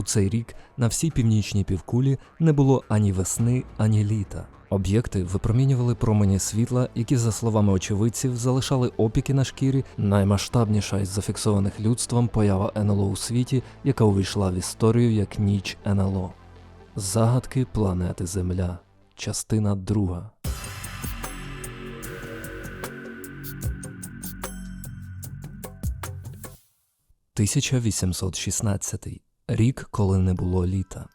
У цей рік на всій північній півкулі не було ані весни, ані літа. Об'єкти випромінювали промені світла, які, за словами очевидців, залишали опіки на шкірі. Наймасштабніша із зафіксованих людством поява НЛО у світі, яка увійшла в історію як ніч НЛО. Загадки планети Земля. Частина друга. «1816. Рік, коли не було літа.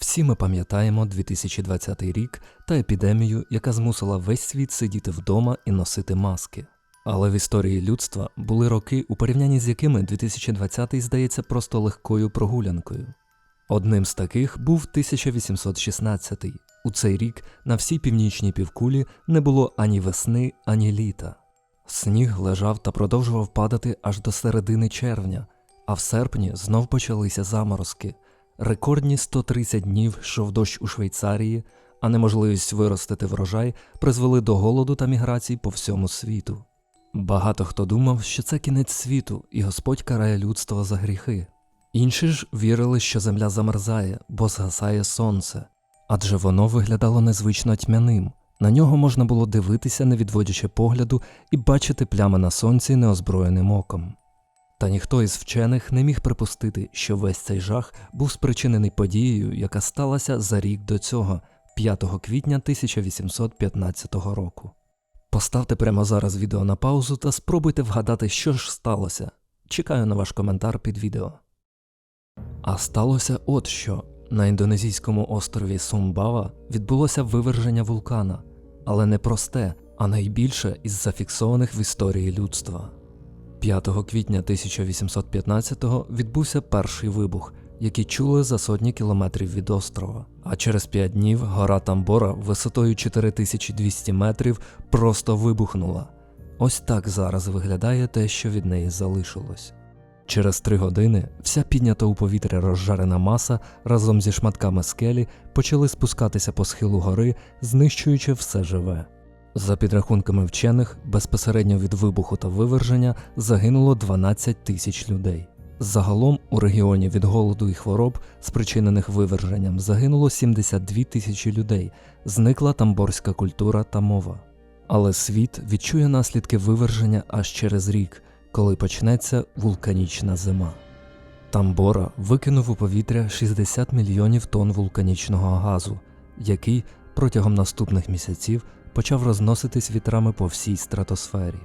Всі ми пам'ятаємо 2020 рік та епідемію, яка змусила весь світ сидіти вдома і носити маски. Але в історії людства були роки, у порівнянні з якими 2020 здається просто легкою прогулянкою. Одним з таких був 1816. У цей рік на всій північній півкулі не було ані весни, ані літа. Сніг лежав та продовжував падати аж до середини червня, а в серпні знов почалися заморозки. Рекордні 130 днів йшов дощ у Швейцарії, а неможливість виростити врожай призвели до голоду та міграцій по всьому світу. Багато хто думав, що це кінець світу, і Господь карає людство за гріхи. Інші ж вірили, що земля замерзає, бо згасає сонце, адже воно виглядало незвично тьмяним. На нього можна було дивитися, не відводячи погляду, і бачити плями на сонці неозброєним оком. Та ніхто із вчених не міг припустити, що весь цей жах був спричинений подією, яка сталася за рік до цього, 5 квітня 1815 року. Поставте прямо зараз відео на паузу та спробуйте вгадати, що ж сталося. Чекаю на ваш коментар під відео. А сталося от що. На індонезійському острові Сумбава відбулося виверження вулкана, але не просте, а найбільше із зафіксованих в історії людства. 5 квітня 1815-го відбувся перший вибух, який чули за сотні кілометрів від острова. А через 5 днів гора Тамбора висотою 4200 метрів просто вибухнула. Ось так зараз виглядає те, що від неї залишилось. Через три години вся піднята у повітря розжарена маса разом зі шматками скелі почали спускатися по схилу гори, знищуючи все живе. За підрахунками вчених, безпосередньо від вибуху та виверження загинуло 12 тисяч людей. Загалом у регіоні від голоду і хвороб, спричинених виверженням, загинуло 72 тисячі людей, зникла тамборська культура та мова. Але світ відчує наслідки виверження аж через рік, коли почнеться вулканічна зима. Тамбора викинув у повітря 60 мільйонів тонн вулканічного газу, який протягом наступних місяців почав розноситись вітрами по всій стратосфері.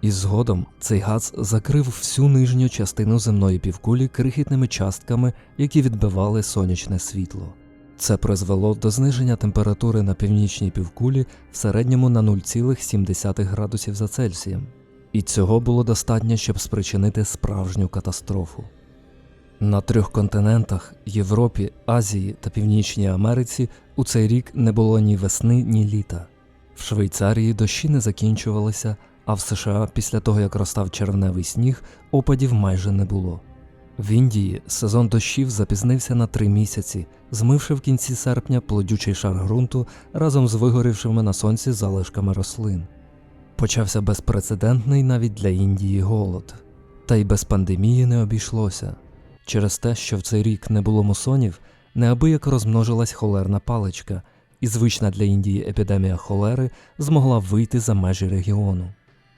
І згодом цей газ закрив всю нижню частину земної півкулі крихітними частками, які відбивали сонячне світло. Це призвело до зниження температури на північній півкулі в середньому на 0,7 градусів за Цельсієм, і цього було достатньо, щоб спричинити справжню катастрофу. На трьох континентах Європі, Азії та Північній Америці у цей рік не було ні весни, ні літа. В Швейцарії дощі не закінчувалися, а в США після того, як розстав червневий сніг, опадів майже не було. В Індії сезон дощів запізнився на три місяці, змивши в кінці серпня плодючий шар ґрунту разом з вигорівшими на сонці залишками рослин. Почався безпрецедентний навіть для Індії голод, та й без пандемії не обійшлося. Через те, що в цей рік не було мусонів, неабияк розмножилась холерна паличка, і звична для Індії епідемія холери змогла вийти за межі регіону.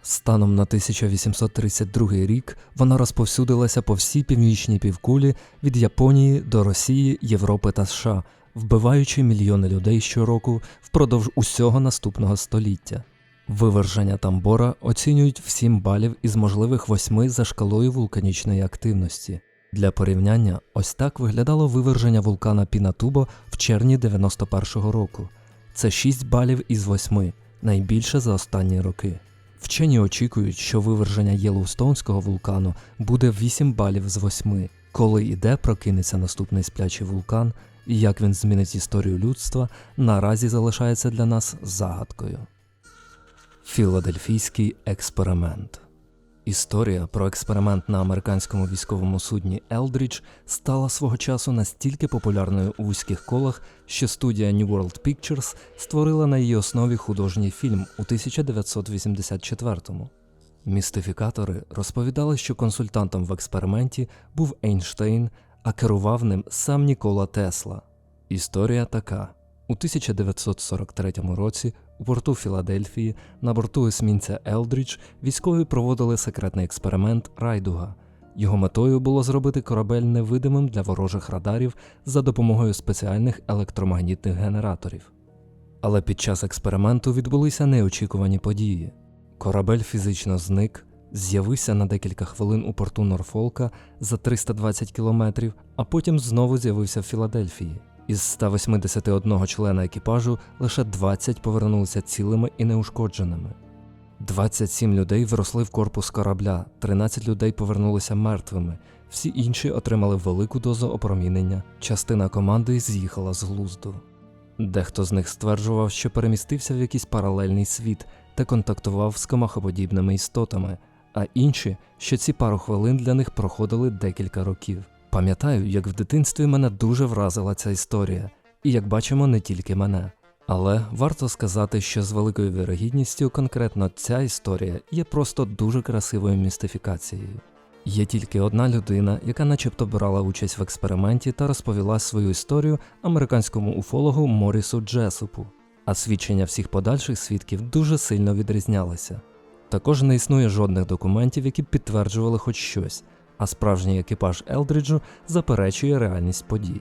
Станом на 1832 рік вона розповсюдилася по всій північній півкулі від Японії до Росії, Європи та США, вбиваючи мільйони людей щороку впродовж усього наступного століття. Виверження Тамбора оцінюють в 7 балів із можливих 8 за шкалою вулканічної активності. Для порівняння, ось так виглядало виверження вулкана Пінатубо в червні 91-го року. Це 6 балів із 8, найбільше за останні роки. Вчені очікують, що виверження Єлоустонського вулкану буде 8 балів з 8. Коли і де прокинеться наступний сплячий вулкан, і як він змінить історію людства, наразі залишається для нас загадкою. Філадельфійський експеримент Історія про експеримент на американському військовому судні Елдрідж стала свого часу настільки популярною у вузьких колах, що студія New World Pictures створила на її основі художній фільм у 1984-му. Містифікатори розповідали, що консультантом в експерименті був Ейнштейн, а керував ним сам Нікола Тесла. Історія така: у 1943 році у порту Філадельфії на борту есмінця Елдрідж військові проводили секретний експеримент Райдуга. Його метою було зробити корабель невидимим для ворожих радарів за допомогою спеціальних електромагнітних генераторів. Але під час експерименту відбулися неочікувані події. Корабель фізично зник, з'явився на декілька хвилин у порту Норфолка за 320 кілометрів, а потім знову з'явився в Філадельфії. Із 181 члена екіпажу лише 20 повернулися цілими і неушкодженими. 27 людей вросли в корпус корабля, 13 людей повернулися мертвими, всі інші отримали велику дозу опромінення. Частина команди з'їхала з глузду. Дехто з них стверджував, що перемістився в якийсь паралельний світ та контактував з комахоподібними істотами, а інші, що ці пару хвилин для них проходили декілька років. Пам'ятаю, як в дитинстві мене дуже вразила ця історія, і як бачимо, не тільки мене. Але варто сказати, що з великою вірогідністю конкретно ця історія є просто дуже красивою містифікацією. Є тільки одна людина, яка начебто брала участь в експерименті та розповіла свою історію американському уфологу Морісу Джесупу, а свідчення всіх подальших свідків дуже сильно відрізнялися. Також не існує жодних документів, які б підтверджували хоч щось, а справжній екіпаж Елдріджу заперечує реальність подій.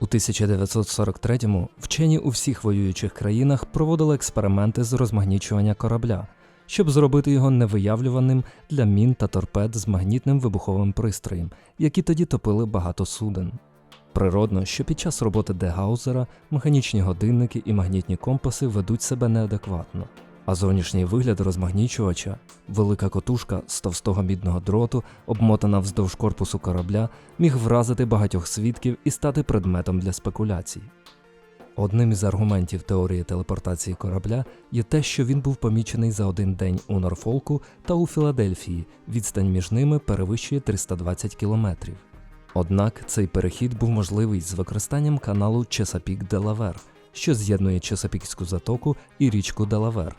У 1943-му вчені у всіх воюючих країнах проводили експерименти з розмагнічування корабля, щоб зробити його невиявлюваним для мін та торпед з магнітним вибуховим пристроєм, які тоді топили багато суден. Природно, що під час роботи Дегаузера механічні годинники і магнітні компаси ведуть себе неадекватно, а зовнішній вигляд розмагнічувача, велика котушка з товстого мідного дроту, обмотана вздовж корпусу корабля, міг вразити багатьох свідків і стати предметом для спекуляцій. Одним із аргументів теорії телепортації корабля є те, що він був помічений за один день у Норфолку та у Філадельфії, відстань між ними перевищує 320 кілометрів. Однак цей перехід був можливий з використанням каналу Чесапік Делавер, що з'єднує Чесапікську затоку і річку Делавер.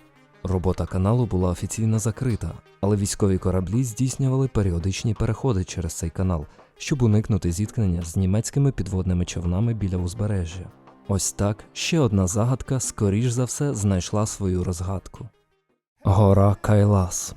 Робота каналу була офіційно закрита, але військові кораблі здійснювали періодичні переходи через цей канал, щоб уникнути зіткнення з німецькими підводними човнами біля узбережжя. Ось так ще одна загадка, скоріш за все, знайшла свою розгадку. Гора Кайлас.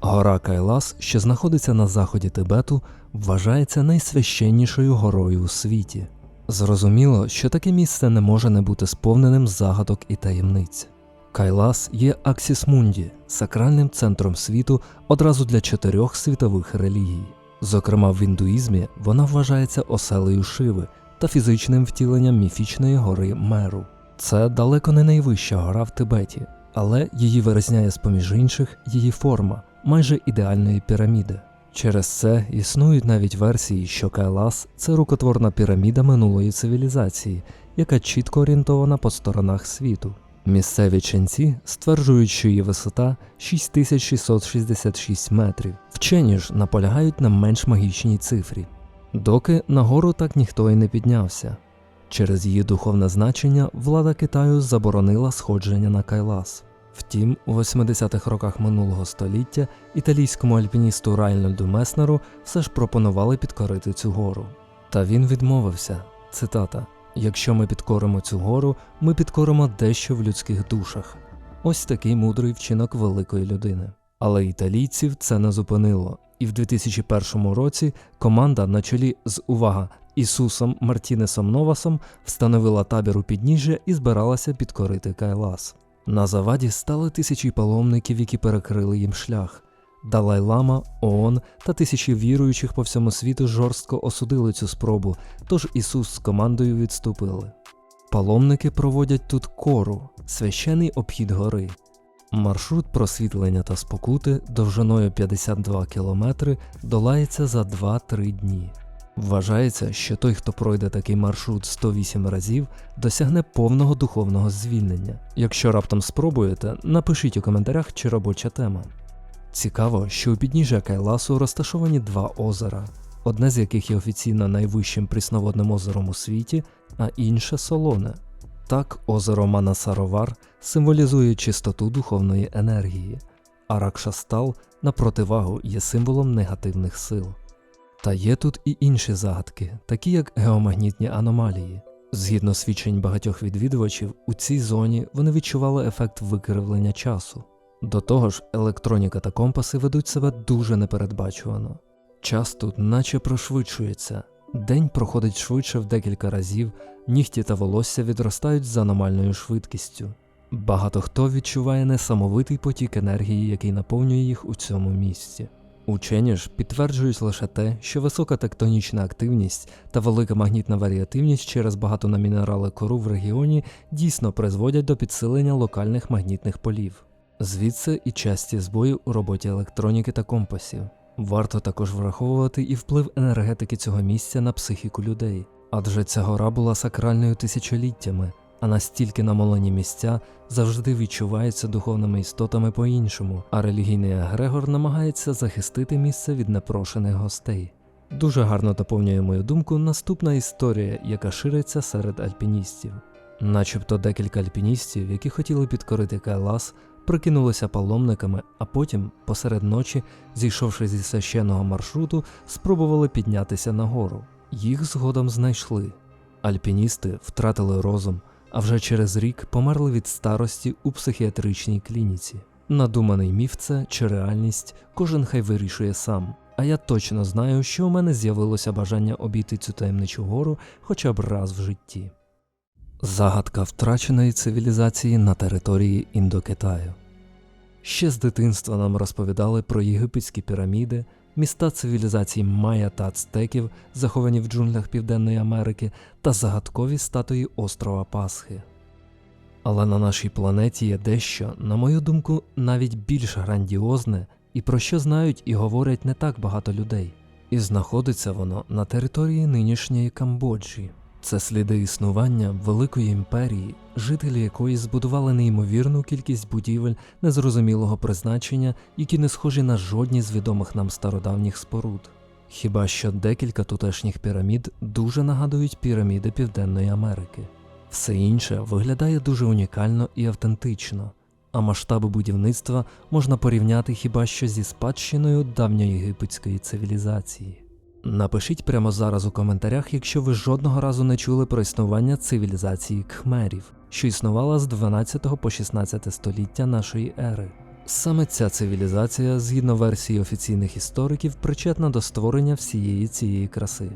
Гора Кайлас, що знаходиться на заході Тибету, вважається найсвященнішою горою у світі. Зрозуміло, що таке місце не може не бути сповненим загадок і таємниць. Кайлас є Аксіс Мунді, сакральним центром світу одразу для чотирьох світових релігій. Зокрема, в індуїзмі вона вважається оселею Шиви та фізичним втіленням міфічної гори Меру. Це далеко не найвища гора в Тибеті, але її вирізняє з поміж інших її форма майже ідеальної піраміди. Через це існують навіть версії, що Кайлас це рукотворна піраміда минулої цивілізації, яка чітко орієнтована по сторонах світу. Місцеві ченці стверджують, що її висота 6666 метрів. Вчені ж наполягають на менш магічній цифрі. Доки нагору так ніхто й не піднявся. Через її духовне значення влада Китаю заборонила сходження на Кайлас. Втім, у 80-х роках минулого століття італійському альпіністу Райнольду Меснеру все ж пропонували підкорити цю гору. Та він відмовився. Цитата: Якщо ми підкоримо цю гору, ми підкоримо дещо в людських душах. Ось такий мудрий вчинок великої людини. Але італійців це не зупинило, і в 2001 році команда на чолі з увага Ісусом Мартінесом Новасом встановила табір у підніжжя і збиралася підкорити Кайлас. На заваді стали тисячі паломників, які перекрили їм шлях. Далай-Лама, ООН та тисячі віруючих по всьому світу жорстко осудили цю спробу, тож Ісус з командою відступили. Паломники проводять тут кору, священий обхід гори. Маршрут просвітлення та спокути довжиною 52 кілометри долається за 2-3 дні. Вважається, що той, хто пройде такий маршрут 108 разів, досягне повного духовного звільнення. Якщо раптом спробуєте, напишіть у коментарях, чи робоча тема. Цікаво, що у підніжжя Кайласу розташовані два озера, одне з яких є офіційно найвищим прісноводним озером у світі, а інше солоне. Так, озеро Манасаровар символізує чистоту духовної енергії, а Ракшастал, на противагу, є символом негативних сил. Та є тут і інші загадки, такі як геомагнітні аномалії. Згідно свідчень багатьох відвідувачів, у цій зоні вони відчували ефект викривлення часу. До того ж, електроніка та компаси ведуть себе дуже непередбачувано. Час тут наче прошвидшується, день проходить швидше в декілька разів, нігті та волосся відростають з аномальною швидкістю. Багато хто відчуває несамовитий потік енергії, який наповнює їх у цьому місці. Учені ж підтверджують лише те, що висока тектонічна активність та велика магнітна варіативність через багато на мінерали кору в регіоні дійсно призводять до підсилення локальних магнітних полів. Звідси і часті збої у роботі електроніки та компасів. Варто також враховувати і вплив енергетики цього місця на психіку людей, адже ця гора була сакральною тисячоліттями, а настільки намолені місця завжди відчуваються духовними істотами по-іншому, а релігійний егрегор намагається захистити місце від непрошених гостей. Дуже гарно доповнює мою думку наступна історія, яка шириться серед альпіністів. Начебто декілька альпіністів, які хотіли підкорити Кайлас, прикинулися паломниками, а потім, посеред ночі, зійшовши зі священного маршруту, спробували піднятися нагору. Їх згодом знайшли. Альпіністи втратили розум, а вже через рік померли від старості у психіатричній клініці. Надуманий міф це чи реальність, кожен хай вирішує сам. А я точно знаю, що у мене з'явилося бажання обійти цю таємничу гору хоча б раз в житті. Загадка втраченої цивілізації на території Індокитаю. Ще з дитинства нам розповідали про єгипетські піраміди, міста цивілізацій Майя та Ацтеків, заховані в джунглях Південної Америки, та загадкові статуї острова Пасхи. Але на нашій планеті є дещо, на мою думку, навіть більш грандіозне і про що знають і говорять не так багато людей. І знаходиться воно на території нинішньої Камбоджі. Це сліди існування великої імперії, жителі якої збудували неймовірну кількість будівель незрозумілого призначення, які не схожі на жодні з відомих нам стародавніх споруд. Хіба що декілька тутешніх пірамід дуже нагадують піраміди Південної Америки. Все інше виглядає дуже унікально і автентично, а масштаби будівництва можна порівняти хіба що зі спадщиною давньоєгипетської цивілізації. Напишіть прямо зараз у коментарях, якщо ви жодного разу не чули про існування цивілізації кхмерів, що існувала з 12 по 16 століття нашої ери. Саме ця цивілізація, згідно версії офіційних істориків, причетна до створення всієї цієї краси.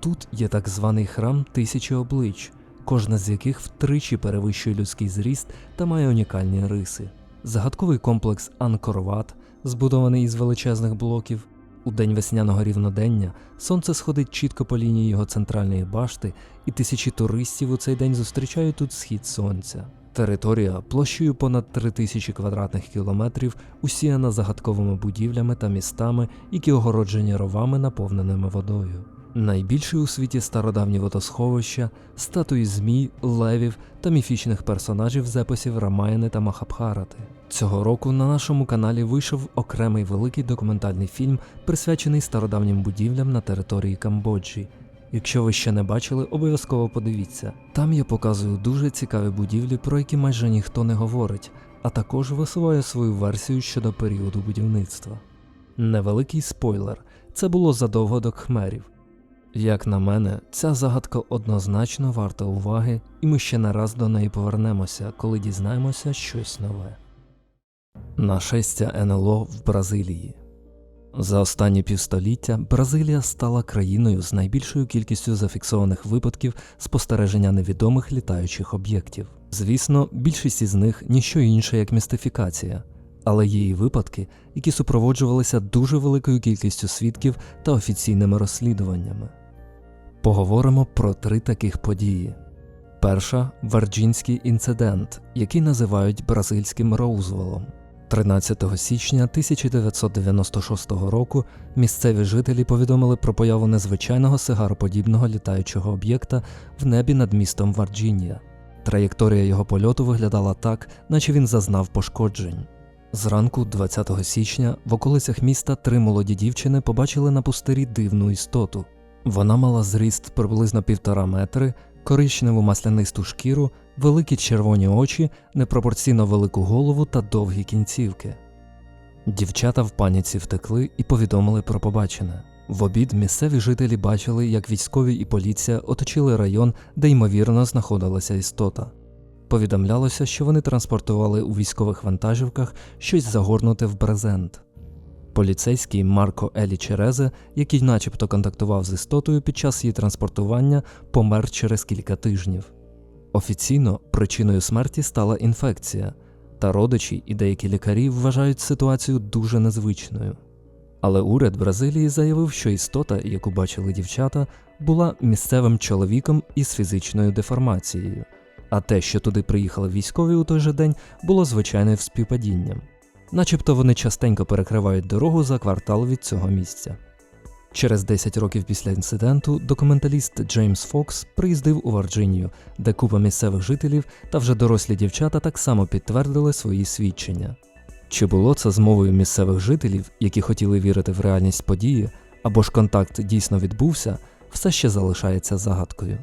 Тут є так званий храм тисячі облич, кожна з яких втричі перевищує людський зріст та має унікальні риси. Загадковий комплекс Анкорват, збудований із величезних блоків. У день весняного рівнодення сонце сходить чітко по лінії його центральної башти, і тисячі туристів у цей день зустрічають тут схід сонця. Територія площею понад 3000 квадратних кілометрів усіяна загадковими будівлями та містами, які огороджені ровами, наповненими водою. Найбільше у світі стародавні водосховища, статуї змій, левів та міфічних персонажів з епосів Рамаяни та Махабхарати. Цього року на нашому каналі вийшов окремий великий документальний фільм, присвячений стародавнім будівлям на території Камбоджі. Якщо ви ще не бачили, обов'язково подивіться. Там я показую дуже цікаві будівлі, про які майже ніхто не говорить, а також висуваю свою версію щодо періоду будівництва. Невеликий спойлер це було задовго до кхмерів. Як на мене, ця загадка однозначно варта уваги, і ми ще не раз до неї повернемося, коли дізнаємося щось нове. Нашестя НЛО в Бразилії. За останні півстоліття Бразилія стала країною з найбільшою кількістю зафіксованих випадків спостереження невідомих літаючих об'єктів. Звісно, більшість із них ніщо інше як містифікація, але є і випадки, які супроводжувалися дуже великою кількістю свідків та офіційними розслідуваннями. Поговоримо про три таких події. Перша Варджінський інцидент, який називають бразильським Роузвелом. 13 січня 1996 року місцеві жителі повідомили про появу незвичайного сигароподібного літаючого об'єкта в небі над містом Варджінія. Траєкторія його польоту виглядала так, наче він зазнав пошкоджень. Зранку, 20 січня, в околицях міста три молоді дівчини побачили на пустирі дивну істоту. Вона мала зріст приблизно півтора метри, коричневу маслянисту шкіру, великі червоні очі, непропорційно велику голову та довгі кінцівки. Дівчата в паніці втекли і повідомили про побачене. В обід місцеві жителі бачили, як військові і поліція оточили район, де ймовірно знаходилася істота. Повідомлялося, що вони транспортували у військових вантажівках щось загорнуте в брезент. Поліцейський Марко Елі Черезе, який начебто контактував з істотою під час її транспортування, помер через кілька тижнів. Офіційно причиною смерті стала інфекція, та родичі і деякі лікарі вважають ситуацію дуже незвичною. Але уряд Бразилії заявив, що істота, яку бачили дівчата, була місцевим чоловіком із фізичною деформацією, а те, що туди приїхали військові у той же день, було звичайним співпадінням. Начебто вони частенько перекривають дорогу за квартал від цього місця. Через 10 років після інциденту документаліст Джеймс Фокс приїздив у Вірджинію, де купа місцевих жителів та вже дорослі дівчата так само підтвердили свої свідчення. Чи було це змовою місцевих жителів, які хотіли вірити в реальність події, або ж контакт дійсно відбувся, все ще залишається загадкою.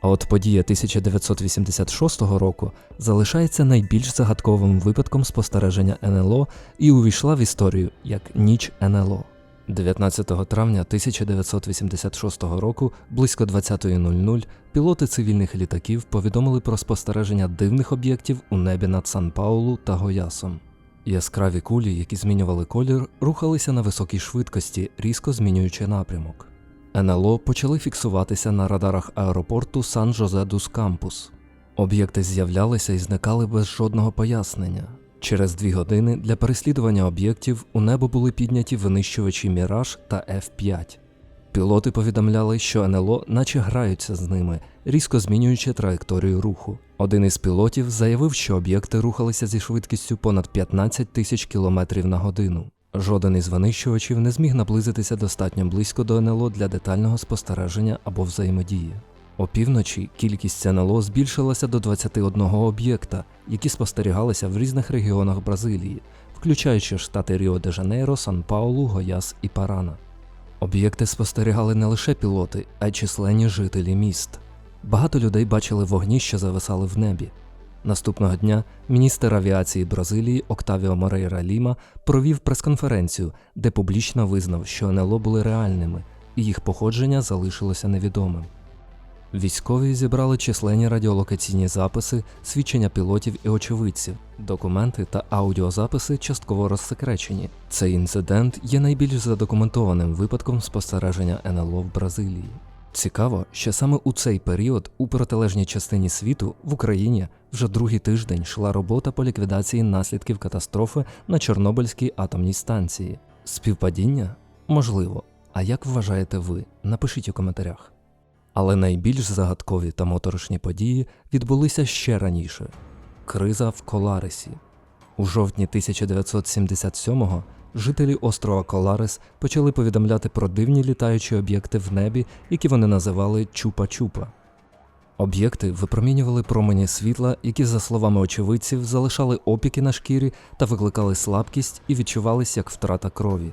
А от подія 1986 року залишається найбільш загадковим випадком спостереження НЛО і увійшла в історію як ніч НЛО. 19 травня 1986 року близько 20.00 пілоти цивільних літаків повідомили про спостереження дивних об'єктів у небі над Сан-Паулу та Гоясом. Яскраві кулі, які змінювали колір, рухалися на високій швидкості, різко змінюючи напрямок. НЛО почали фіксуватися на радарах аеропорту сан жозе дус Кампус. Об'єкти з'являлися і зникали без жодного пояснення. Через дві години для переслідування об'єктів у небо були підняті винищувачі Міраж та F-5. Пілоти повідомляли, що НЛО наче граються з ними, різко змінюючи траєкторію руху. Один із пілотів заявив, що об'єкти рухалися зі швидкістю понад 15 тисяч кілометрів на годину. Жоден із винищувачів не зміг наблизитися достатньо близько до НЛО для детального спостереження або взаємодії. Опівночі кількість НЛО збільшилася до 21 об'єкта, які спостерігалися в різних регіонах Бразилії, включаючи штати Ріо-де-Жанейро, Сан-Паулу, Гояс і Парана. Об'єкти спостерігали не лише пілоти, а й численні жителі міст. Багато людей бачили вогні, що зависали в небі. Наступного дня міністр авіації Бразилії Октавіо Морейра Ліма провів прес-конференцію, де публічно визнав, що НЛО були реальними, і їх походження залишилося невідомим. Військові зібрали численні радіолокаційні записи, свідчення пілотів і очевидців, документи та аудіозаписи частково розсекречені. Цей інцидент є найбільш задокументованим випадком спостереження НЛО в Бразилії. Цікаво, що саме у цей період у протилежній частині світу в Україні вже другий тиждень йшла робота по ліквідації наслідків катастрофи на Чорнобильській атомній станції. Співпадіння? Можливо. А як вважаєте ви? Напишіть у коментарях. Але найбільш загадкові та моторошні події відбулися ще раніше криза в Коларисі. У жовтні 1977-го жителі острова Коларис почали повідомляти про дивні літаючі об'єкти в небі, які вони називали Чупа-Чупа. Об'єкти випромінювали промені світла, які, за словами очевидців, залишали опіки на шкірі та викликали слабкість і відчувались як втрата крові.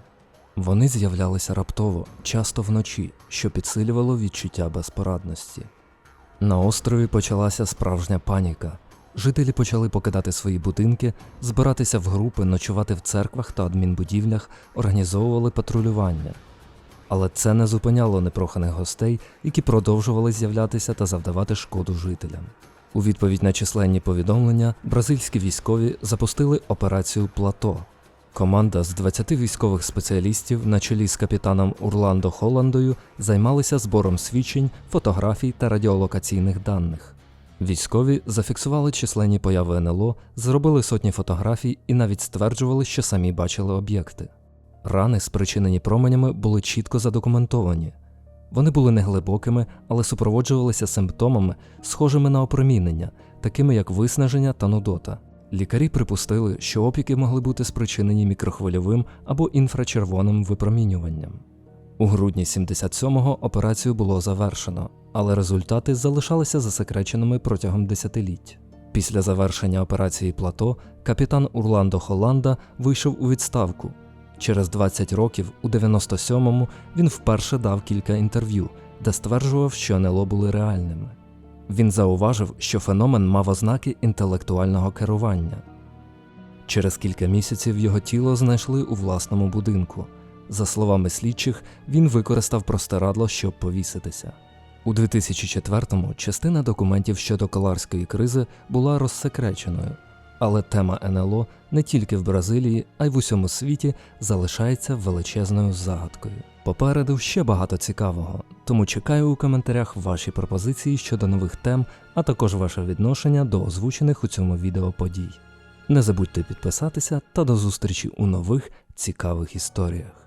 Вони з'являлися раптово, часто вночі, що підсилювало відчуття безпорадності. На острові почалася справжня паніка. Жителі почали покидати свої будинки, збиратися в групи, ночувати в церквах та адмінбудівлях, організовували патрулювання. Але це не зупиняло непроханих гостей, які продовжували з'являтися та завдавати шкоду жителям. У відповідь на численні повідомлення бразильські військові запустили операцію Плато. Команда з 20 військових спеціалістів на чолі з капітаном Урландо Холландою займалися збором свідчень, фотографій та радіолокаційних даних. Військові зафіксували численні появи НЛО, зробили сотні фотографій і навіть стверджували, що самі бачили об'єкти. Рани, спричинені променями, були чітко задокументовані. Вони були неглибокими, але супроводжувалися симптомами, схожими на опромінення, такими як виснаження та нудота. Лікарі припустили, що опіки могли бути спричинені мікрохвильовим або інфрачервоним випромінюванням. У грудні 77-го операцію було завершено, але результати залишалися засекреченими протягом десятиліть. Після завершення операції Плато капітан Урландо Холланда вийшов у відставку. Через 20 років, у 97-му, він вперше дав кілька інтерв'ю, де стверджував, що НЛО були реальними. Він зауважив, що феномен мав ознаки інтелектуального керування. Через кілька місяців його тіло знайшли у власному будинку. За словами слідчих, він використав простирадло, щоб повіситися. У 2004-му частина документів щодо коларської кризи була розсекреченою, але тема НЛО не тільки в Бразилії, а й в усьому світі залишається величезною загадкою. Попереду ще багато цікавого, тому чекаю у коментарях ваші пропозиції щодо нових тем, а також ваше відношення до озвучених у цьому відео подій. Не забудьте підписатися та до зустрічі у нових цікавих історіях.